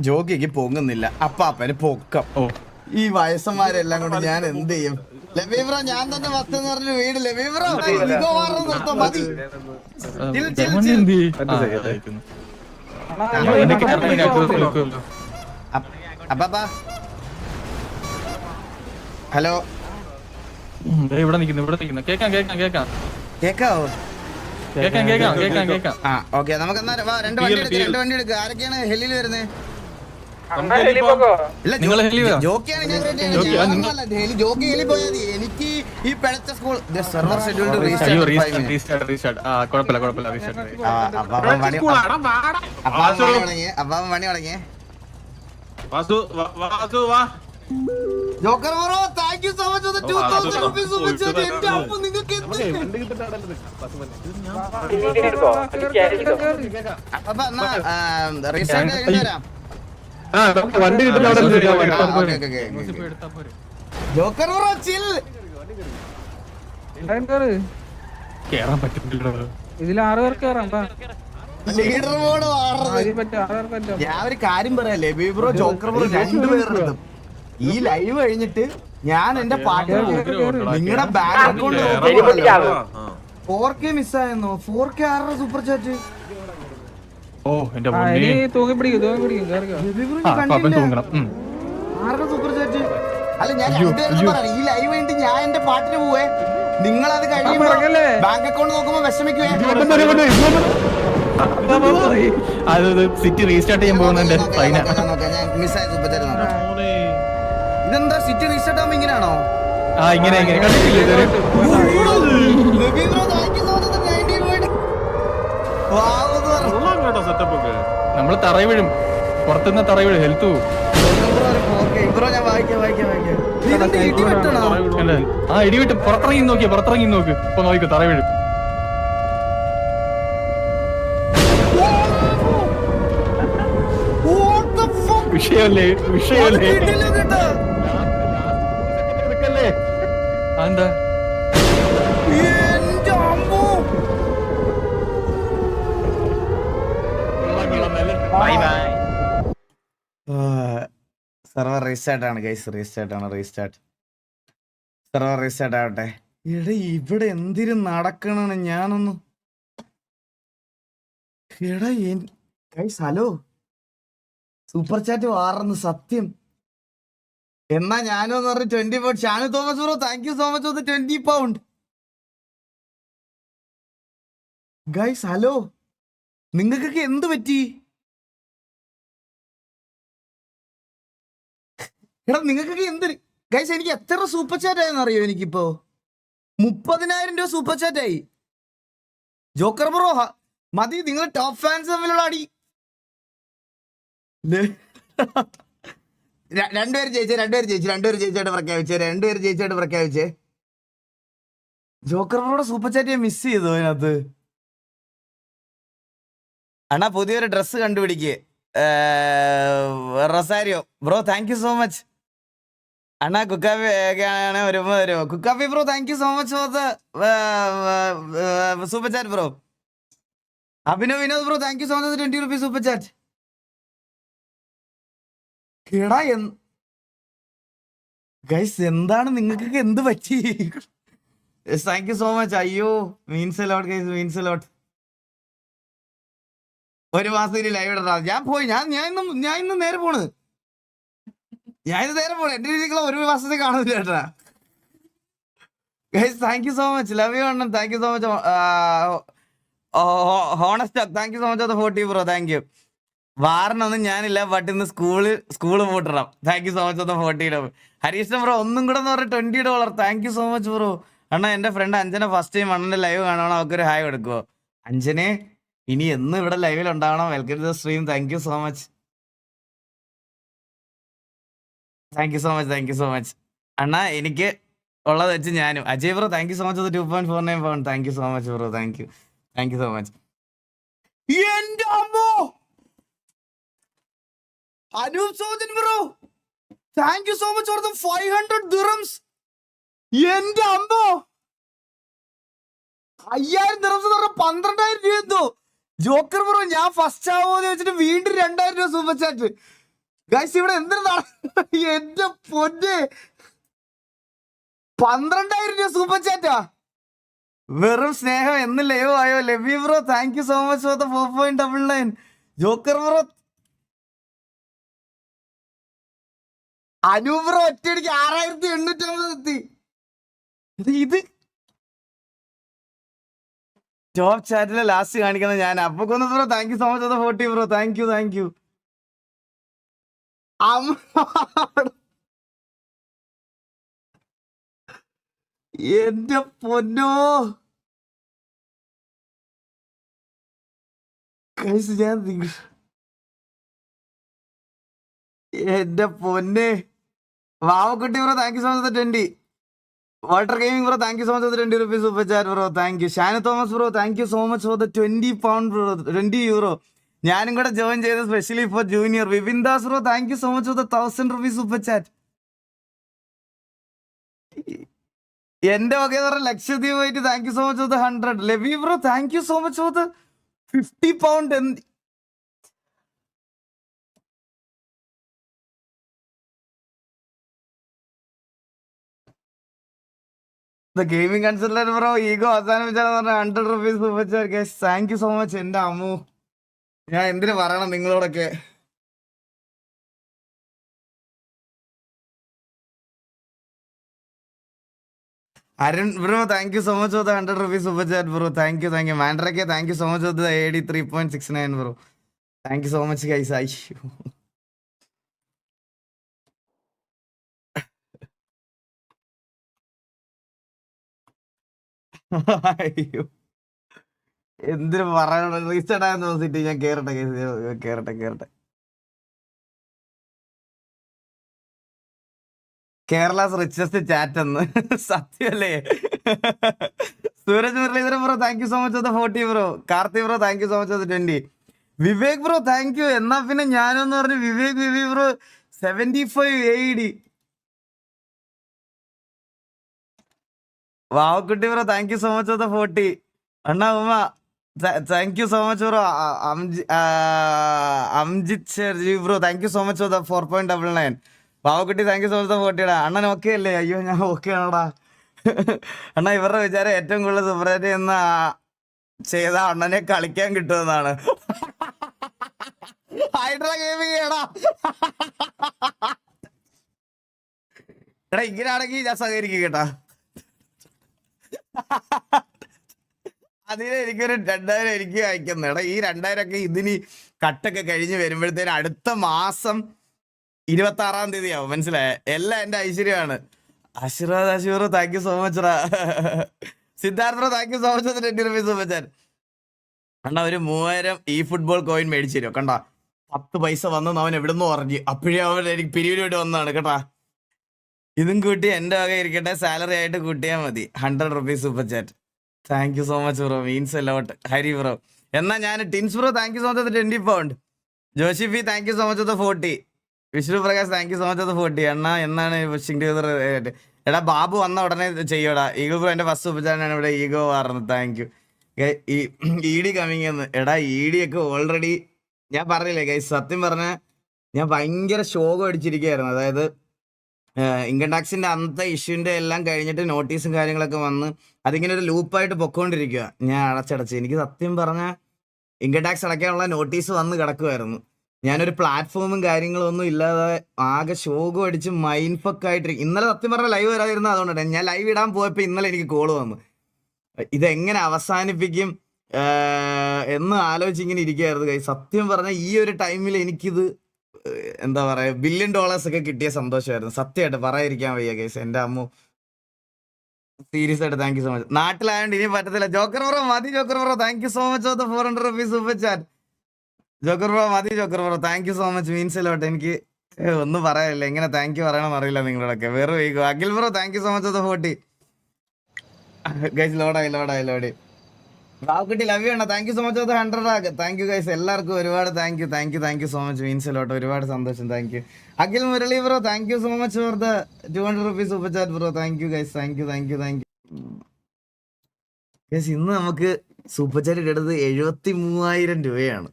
ജോഗിക്ക് പൊങ്ങുന്നില്ല. അപ്പാപ്പന് പൊക്കം. ഓ. ഈ വയസ്സന്മാരെല്ലാം കൊണ്ട് ഞാൻ എന്ത് ചെയ്യും? ലബീബ്ര ഞാൻ തന്നെ വസ്തു എന്ന് പറഞ്ഞ വീട്. ലബീബ്ര നിർത്തം. മതി. അപ്പ- ഹലോ. ഇവിടെ നിൽക്കുന്നു ഇവിടെ നിൽക്കുന്നു. കേക്കാം കേക്കാം കേക്കാം കേക്കാവോ? കേക്കാം കേക്കാം കേക്കാം കേക്കാം ആ ഓക്കെ. നമുക്ക് എന്നാ രണ്ട് വണ്ടി എടുക്ക് രണ്ട് വണ്ടി എടുക്ക്. ആരൊക്കെയാണ് ഹെല്ലിൽ വരുന്നത്? എനിക്ക് ഈ പിഴച്ച സ്കൂൾ സെർവർ ഷെഡ്യൂൾഡ് അപ്പാപ്പൻ പണി തുടങ്ങിയേ Joker bro thank you so much for 2000 rupees chat എന്റെ നിങ്ങൾക്ക് എന്ത്? അപ്പാപ്പ എന്നാ റീസ്റ്റാർട്ട് കഴിഞ്ഞ് വരാം. ആ നമുക്ക് വണ്ടി കിട്ടുന്ന അവിടെ ജോക്കർ ബ്രോ ചിൽ കേറാൻ പറ്റുന്നില്ലടാ ഇതിൽ ആറ് പേർക്ക് കയറാം ബാ. ലീഡർ ബോർഡ് മാറുന്നത് ആദ്യം പറ്റും ആറ് പേർക്ക് പറ്റും. ഞാൻ ഒരു കാര്യം പറയല്ലേ ബേബി ബ്രോ ജോക്കർ ബ്രോ രണ്ടുപേരുടെ ഈ ലൈവ് കഴിഞ്ഞിട്ട് ഞാൻ എന്റെ പാട്ട് നിങ്ങളുടെ ബാങ്ക് അക്കൗണ്ട് ഫോർ കെ മിസ്സായെന്നോ ഫോർ കെ ആരുടെ സൂപ്പർ ചാറ്റ് ഓ എന്റെ ഇനി തൂങ്ങി പിടിക്കും തൂങ്ങി പിടിക്കും കേറിക്കോ പാപ്പൻ തൂങ്ങണം. ഉം. ആരുടെ സൂപ്പർ ചാറ്റ് അല്ല ഞാൻ രണ്ടുപേരും പറയാം ഈ ലൈവ് കഴിഞ്ഞിട്ട് ഞാൻ എന്റെ പാട്ടിന് പോവേ. നിങ്ങൾ അത് കഴിയുമ്പോ? ബാങ്ക് അക്കൗണ്ട് നോക്കുമ്പോ വിഷമിക്കുവേ. അത് സിറ്റി റീസ്റ്റാർട്ട് ചെയ്യാൻ പോകുന്നുണ്ട് ഫൈന ഞാൻ മിസ്സായ സൂപ്പർ ചാറ്റ് നോക്കാം. ഇതെന്താ സിറ്റി റീസ്റ്റാർട്ട് ആവുമ്പോ ഇങ്ങനെയാണോ? ആ ഇങ്ങനെ ഇങ്ങനെ. കണ്ടിട്ടില്ലേ ഇതുവരെ? Baby bro thank you so much 90 point wow കേട്ടോ സെറ്റപ്പ് ഒക്കെ നമ്മൾ തറയി വീഴും. പുറത്തുനിന്ന് തറയി വീഴും. ഹെൽത്ത് പോകും? ആ ഇടിവിട്ട് പുറത്തിറങ്ങി നോക്കി പുറത്തിറങ്ങി നോക്ക്. ഇപ്പൊ നോക്കിക്കോ തറ വീഴും. What the fuck? വിഷയല്ലേ വിഷയല്ലേ കിട്ടില്ല കേട്ടോ. എടുക്കല്ലേ? അതെന്താ എന്റെ അമ്മോ. സെർവർ റീസ്റ്റാർട്ട് ആണ് ഗൈസ് റീസ്റ്റാർട്ട് ആണ് റീസ്റ്റാർട്ട് സെർവർ റീസ്റ്റാർട്ട് ആവട്ടെ. എടാ ഇവിടെ എന്തിനു നടക്കണാണ് ഞാനൊന്ന് എടാ ഗൈസ് ഹലോ സൂപ്പർ ചാറ്റ് വാറന്ന് സത്യം. എന്നാ ഞാനും എന്ന് പറഞ്ഞ twenty pound Shanu Thomas bro thank you so much for twenty pound guys hello നിങ്ങൾക്കൊക്കെ എന്ത് പറ്റി? എടാ നിങ്ങൾക്ക് എന്ത് ഗൈസ് എനിക്ക് എത്ര സൂപ്പർ ചാറ്റ് ആയെന്ന് അറിയോ എനിക്കിപ്പോ? മുപ്പതിനായിരം രൂപ സൂപ്പർ ചാറ്റ് ആയി. ജോക്കർ ബ്രോ മതി നിങ്ങൾ ടോപ്പ് ഫാൻസ് തമ്മിലുള്ള അടി. രണ്ടുപേര് ജയിച്ചേ രണ്ടുപേര് ജയിച്ചു രണ്ടുപേര് ജയിച്ചായിട്ട് പ്രഖ്യാപിച്ചേ രണ്ടുപേര് ജയിച്ചായിട്ട് പ്രഖ്യാപിച്ചേ. ജോക്കർ ബ്രോയുടെ സൂപ്പർ ചാറ്റ് ഞാൻ മിസ് ചെയ്തു അതിനകത്ത്. അണ്ണാ പുതിയൊരു dress കണ്ടുപിടിക്കേ. Rosario. Bro thank you so much അണ്ണാ കുക്കാപ്പി ആണ് വരുമ്പോ വരുമോ കുക്കാപ്പി bro thank you so much for the super chat bro Abhinav Vinod bro thank you so much twenty rupees super chat എടാ ഗൈസ് എന്താണ് നിങ്ങൾക്ക് എന്ത് പറ്റി? താങ്ക് യു സോ മച്ച് അയ്യോ means a lot guys means a lot ഒരു മാസം ഇനി live ഇടാ ഞാൻ പോയി ഞാൻ ഞാൻ ഇന്നും ഞാൻ ഇന്നും നേരെ പോണ്. ഇന്ന് നേരെ പോണു എന്റെ രീതിക്കുള്ള ഒരു മാസത്തെ കാണുന്നില്ല ചേട്ടാ. Guys thank you so much love you Annan. Thank you so much honest thank you so much forty bro thank you വാറിനൊന്നും ഞാനില്ല ബട്ട് ഇന്ന് സ്കൂൾ സ്കൂൾ പൂട്ടണം. താങ്ക് യു സോ മച്ച് ഒന്ന് ഡോ ഹരീഷ്ണ ബ്രോ ഒന്നും കൂടെ എന്ന് പറഞ്ഞാൽ twenty dollar thank you so much bro അണ്ണാ എന്റെ ഫ്രണ്ട് അഞ്ജന ഫസ്റ്റ് ടൈം അണ്ണന്റെ ലൈവ് കാണണം ഒരു ഹായ് കൊടുക്കുവോ. അഞ്ജനെ ഇനി എന്നും ഇവിടെ ലൈവിൽ ഉണ്ടാവണം. Welcome to stream thank you so much thank you so much thank you so much അണ്ണാ എനിക്ക് ഉള്ളത് വെച്ച് ഞാനും. Ajay bro thank you so much two point four nine pound thank you so much bro thank you thank you so much എന്റെ അമ്മോ! Anoop Sojan bro! Thank you so much for the five hundred dirhams എന്റെ അമ്മോ! അയ്യായിരം dirhams എന്ന് പറഞ്ഞാൽ പന്ത്രണ്ടായിരം രൂപ എന്തോ. ജോക്കർ ബ്രോ ഞാൻ ഫസ്റ്റ് ആവോന്ന് വെച്ചിട്ട് വീണ്ടും രണ്ടായിരം രൂപ സൂപ്പർ ചാറ്റ് ഗൈസ് ഇവിടെ എന്തിനാണ് എന്റെ പൊന്ന്. പന്ത്രണ്ടായിരം രൂപ സൂപ്പർ ചാറ്റാ വെറും സ്നേഹം എന്ന് ലൈവ് ആയോ Lavi bro thank you so much for the four point double nine Joker bro Anu bro ഒറ്റയടിക്ക് ആറായിരത്തി എണ്ണൂറ്റി അമ്പത് എത്തി ഇത് ടോപ്പ് ചാറ്റിലെ ലാസ്റ്റ് കാണിക്കുന്നത് ഞാൻ. അപ്പൊ കൊന്നു bro thank you so much for forty bro thank you thank you എന്റെ പൊന്നോ കഴിച്ച് ഞാൻ എന്റെ പൊന്നെ വാവക്കുട്ടി bro thank you so much twenty water gaming bro thank you so much twenty rupees super chat bro thank you Shana Thomas bro thank you so much for the twenty pound bro twenty euro ഞാനും കൂടെ join ചെയ്ത് specially for junior Vipin Das bro thank you so much for the thousand rupees super chat എന്റെ വക പറഞ്ഞ ലക്ഷദ്വീപ് ആയിട്ട് thank you so much for the hundred Lavi bro thank you so much for the fifty pound എന്ത്? Gaming consultant bro ego അവസാനം വെച്ചാൽ hundred rupees super chat thank you so much എന്റെ അമ്മു. ഞാൻ എന്തിനു പറയണം നിങ്ങളോടൊക്കെ? Arun bro thank you so much for the hundred rupees super chat bro thank you thank you Mandrake thank you so much for the A D three point six nine bro thank you so much guys I അയ്യോ. എന്തിനു പറയണം restart ആയെന്ന് തോന്നിട്ട് ഞാൻ കേറട്ടെ കേറട്ടെ കേറട്ടെ. Kerala's richest chat എന്ന്. സത്യമല്ലേ? Sooraj Muraleedharan bro thank you so much for forty bro Karthi bro thank you so much twenty Vivek bro thank you എന്നാ പിന്നെ ഞാനെന്ന് പറഞ്ഞു Vivek Vivi bro seventy five A D വാവക്കുട്ടി bro thank you so much for forty അണ്ണാ ഉമ്മ. Thank you so much bro Amjith Sherji bro thank you so much for four point double nine പാവക്കുട്ടി thank you so much ഫോർട്ടിയുടെ അണ്ണൻ okay അല്ലേ? അയ്യോ ഞാൻ okay ആണോടാ? അണ്ണാ ഇവരുടെ വിചാരം ഏറ്റവും കൂടുതൽ സുബ്രേറ്റ് എന്ന ചെയ്ത അണ്ണനെ കളിക്കാൻ കിട്ടുമെന്നാണ്. ഇങ്ങനെയാണെങ്കിൽ ഞാൻ സഹകരിക്കും കേട്ടാ. അതിന് എനിക്കൊരു രണ്ടായിരം എനിക്ക് അയക്കുന്നു എടാ ഈ രണ്ടായിരം ഒക്കെ ഇതിന് കട്ടൊക്കെ കഴിഞ്ഞ് വരുമ്പോഴത്തേന് അടുത്ത മാസം ഇരുപത്തി ആറാം തീയതി ആവും മനസ്സിലായ? എല്ലാം എന്റെ ഐശ്വര്യമാണ്. ആശീർവാദ് അശ്വറ താങ്ക് യു സോ മച്ച് റാ Siddhartha thank you so much twenty rupees so much കണ്ട ഒരു മൂവായിരം ഈ ഫുട്ബോൾ കോയിൻ മേടിച്ചു തരുമോ കണ്ട പത്ത് പൈസ വന്നു അവൻ എവിടുന്ന് പറഞ്ഞു അപ്പോഴേ അവൻ എനിക്ക് പിരിവിലോട്ട് വന്നതാണ് കേട്ടാ. ഇതും കൂട്ടി എന്റെ വക ഇരിക്കട്ടെ സാലറി ആയിട്ട് കൂട്ടിയാൽ മതി. Hundred rupees super chat thank you so much bro means a lot Hari bro എന്നാ ഞാൻ ടിൻസ് bro thank you so much twenty pound ജോഷിഫി thank you so much forty Vishnu Prakash thank you so much forty എണ്ണ എന്നാണ് എടാ ബാബു വന്ന ഉടനെ ചെയ്യോടാ. Ego bro എന്റെ first ഉപചാരനാണ് ഇവിടെ ഈഗോ പറഞ്ഞത് thank you E D coming എന്ന് എടാ ഇ ഡി ഒക്കെ ഓൾറെഡി ഞാൻ പറഞ്ഞില്ലേ ഗൈസ് സത്യം പറഞ്ഞ ഞാൻ ഭയങ്കര ശോകം അടിച്ചിരിക്കുകയായിരുന്നു. അതായത് ഇൻകം ടാക്സിന്റെ അന്നത്തെ ഇഷ്യൂന്റെ എല്ലാം കഴിഞ്ഞിട്ട് നോട്ടീസും കാര്യങ്ങളൊക്കെ വന്ന് അതിങ്ങനെ ഒരു ലൂപ്പായിട്ട് പൊക്കോണ്ടിരിക്കുക ഞാൻ അടച്ചടച്ച്. എനിക്ക് സത്യം പറഞ്ഞ ഇൻകം ടാക്സ് അടയ്ക്കാനുള്ള നോട്ടീസ് വന്ന് കിടക്കുമായിരുന്നു ഞാനൊരു പ്ലാറ്റ്ഫോമും കാര്യങ്ങളും ഒന്നും ഇല്ലാതെ ആകെ ശോകം അടിച്ച് മൈൻഡ് ഫക്ക് ആയിട്ട് ഇന്നലെ സത്യം പറഞ്ഞ ലൈവ് വരാതിരുന്നു അതുകൊണ്ടാണ്. ഞാൻ ലൈവ് ഇടാൻ പോയപ്പോൾ ഇന്നലെ എനിക്ക് കോൾ വന്നു. ഇതെങ്ങനെ അവസാനിപ്പിക്കും എന്ന് ആലോചിച്ച് ഇങ്ങനെ ഇരിക്കുകയായിരുന്നു സത്യം പറഞ്ഞാൽ ഈ ഒരു ടൈമിൽ എനിക്കിത് എന്താ പറയാ ബില്യൺ ഡോളേഴ്സ് ഒക്കെ കിട്ടിയ സന്തോഷമായിരുന്നു. സത്യമായിട്ട് പറയാതിരിക്കാൻ വയ്യ കേസ് എന്റെ അമ്മു സീരിയസ് ആയിട്ട് താങ്ക് യു സോ മച്ച് നാട്ടിലായോണ്ട് ഇനി പറ്റത്തില്ല. ജോക്കർ ബ്രോ മതി Joker bro thank you so much of four hundred rupees super chat Joker bro മതി Joker bro thank you so much means lot എനിക്ക് ഒന്നും പറയാനില്ല. എങ്ങനെ താങ്ക് യു പറയണം അറിയില്ല നിങ്ങളോടൊക്കെ. വേറെ Vaiko Akhil bro thank you so much of forty guys ലോഡായി ലോഡായി ലോഡി ബാബുക്കുട്ടി ലവ് ചെയ്യണ്ട thank you so much hundred ആക്ക്. താങ്ക് യു ഗൈസ് എല്ലാവർക്കും ഒരുപാട് thank you thank you thank you so much means lot ഒരുപാട് സന്തോഷം thank you Akhil Murali bro thank you so much for the two hundred rupees super chat bro thank you guys thank you thank you thank you guys ഇന്ന് നമുക്ക് super chat കിട്ടുന്നത് എഴുപത്തി മൂവായിരം രൂപയാണ്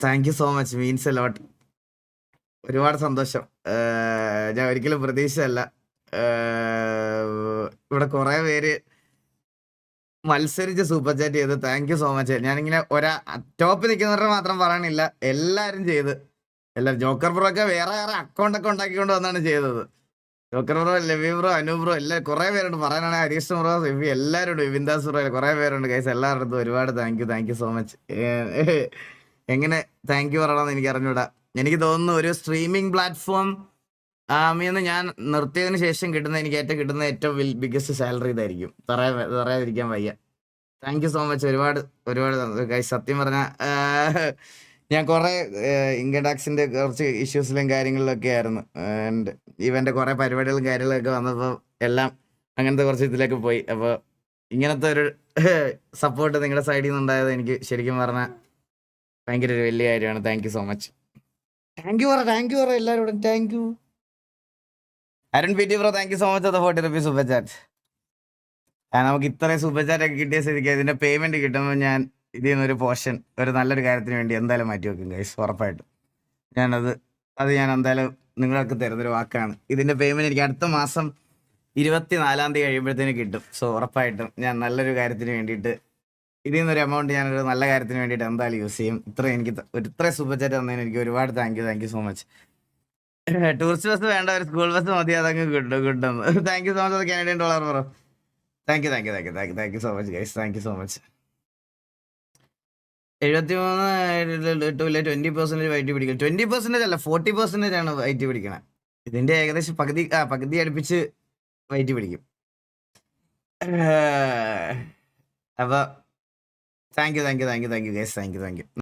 thank you so much means lot ഒരുപാട് സന്തോഷം. ഞാൻ ഒരിക്കലും പ്രതീക്ഷയല്ല ഇവിടെ കുറെ പേര് മത്സരിച്ച് സൂപ്പർ ചാറ്റ് ചെയ്ത്. താങ്ക് യു സോ മച്ച് ഞാനിങ്ങനെ ഒരാ ടോപ്പ് നിൽക്കുന്നവരുടെ മാത്രം പറയണില്ല. എല്ലാവരും ചെയ്ത്. എല്ലാവരും ജോക്കർ ബ്രോ ഒക്കെ വേറെ വേറെ അക്കൗണ്ട് ഒക്കെ ഉണ്ടാക്കിക്കൊണ്ട് വന്നാണ് ചെയ്തത്. Joker bro Lavi bro Anu bro എല്ലാ കുറെ പേരുണ്ട്. പറയാനാണെങ്കിൽ ഹരീഷ് ബ്രോ സെഫി എല്ലാവരും ഉണ്ട്. വിന്ദാസ് ബ്രോ കുറെ പേരുണ്ട് കൈസ് എല്ലാവരുടെ ഒരുപാട് thank you thank you so much എങ്ങനെ താങ്ക് യു പറയണമെന്ന് എനിക്ക് അറിഞ്ഞൂടാ. എനിക്ക് തോന്നുന്നു ഒരു സ്ട്രീമിംഗ് പ്ലാറ്റ്ഫോം ആമിന്ന് ഞാൻ നിർത്തിയതിന് ശേഷം കിട്ടുന്ന എനിക്ക് ഏറ്റവും കിട്ടുന്ന ഏറ്റവും ബിഗ്ഗസ്റ്റ് സാലറി ഇതായിരിക്കും. പറയാ പറയാതിരിക്കാൻ വയ്യ. താങ്ക് യു സോ മച്ച് ഒരുപാട് ഒരുപാട് സത്യം പറഞ്ഞ ഞാൻ കുറേ ഇൻകം ടാക്സിന്റെ കുറച്ച് ഇഷ്യൂസിലും കാര്യങ്ങളിലൊക്കെ ആയിരുന്നു. ആൻഡ് ഇവന്റെ കുറേ പരിപാടികളും കാര്യങ്ങളൊക്കെ വന്നപ്പോൾ എല്ലാം അങ്ങനത്തെ കുറച്ച് ഇതിലേക്ക് പോയി. അപ്പോൾ ഇങ്ങനത്തെ ഒരു സപ്പോർട്ട് നിങ്ങളുടെ സൈഡിൽ നിന്ന് ഉണ്ടായത് എനിക്ക് ശരിക്കും പറഞ്ഞാൽ ഭയങ്കര ഒരു വലിയ കാര്യമാണ്. Thank you so much thank you പറ താങ്ക് യു പറ എല്ലാവരോടും thank you Arun P T bro thank you so much അത് ഫോർട്ടി റുപ്പീസ് സൂപ്പർ ചാറ്റ് നമുക്ക് ഇത്രയും സൂപ്പർ ചാറ്റ് ഒക്കെ കിട്ടിയ സ്ഥിതിക്ക് ഇതിന്റെ പേയ്മെന്റ് കിട്ടുമ്പോൾ ഞാൻ ഇതിൽ നിന്നൊരു പോർഷൻ ഒരു നല്ലൊരു കാര്യത്തിന് വേണ്ടി എന്തായാലും മാറ്റി വെക്കും ഗൈസ് ഉറപ്പായിട്ടും. ഞാനത് അത് ഞാൻ എന്തായാലും നിങ്ങൾക്ക് തരുന്നൊരു വാക്കാണ്. ഇതിന്റെ പേയ്മെന്റ് എനിക്ക് അടുത്ത മാസം ഇരുപത്തിനാലാം തീയതി കഴിയുമ്പോഴത്തേന് കിട്ടും. സോ ഉറപ്പായിട്ടും ഞാൻ നല്ലൊരു കാര്യത്തിന് വേണ്ടിയിട്ട് ഇതിൽ നിന്നൊരു എമൗണ്ട് ഞാനൊരു നല്ല കാര്യത്തിന് വേണ്ടിയിട്ട് എന്തായാലും യൂസ് ചെയ്യും. ഇത്രയും എനിക്ക് ഇത്രയും സൂപ്പർ ചാറ്റ് തന്നതിന് എനിക്ക് ഒരുപാട് thank you thank you so much tourist bus വേണ്ട ഒരു സ്കൂൾ ബസ് മതി അതങ്ങ് കിട്ടും കിട്ടും. Thank you so much Canadian dollar bro thank you thank you thank you thank you thank you so much guys thank you so much എഴുപത്തി മൂന്ന് to twenty percentage white പിടിക്കണം twenty percentage അല്ല forty percentage ആണ് white പിടിക്കണം. ഇതിന്റെ ഏകദേശം പകുതി ആ പകുതി അടുപ്പിച്ച് വൈറ്റ് പിടിക്കും. അപ്പൊ thank you thank you thank you thank you guys thank you thank you